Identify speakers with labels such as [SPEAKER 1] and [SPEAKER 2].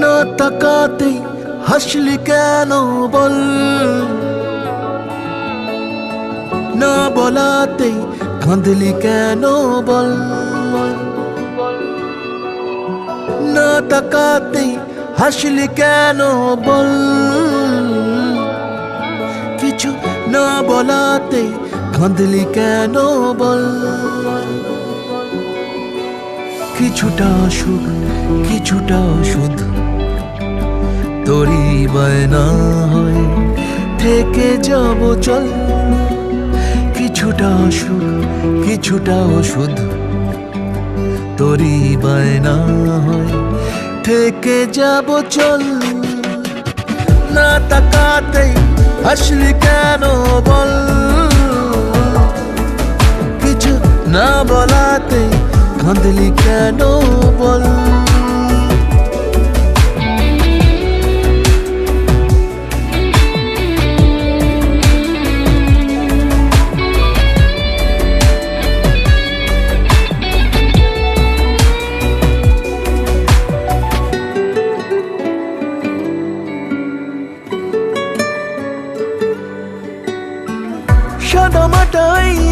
[SPEAKER 1] না তাকাতেই হাসলি কেন বল? না বলাতেই কাঁদলি কেন বল? না তাকাতেই হাসলি কেন বল? কিছু না বলাতে কাঁদলি কেন বল? কিছুটা সুখ, কিছুটা শুধু তোরই বায়না হয়, থেকে যাব চল। কিছুটা সুখ, কিছুটা ওষুধ তোরই বায়না হয়, থেকে যাব চল। না তাকাতেই আসলি কেন বল? কিছু না বলাতেই কাঁদলি কেন বল? সাদামাটাই মনটা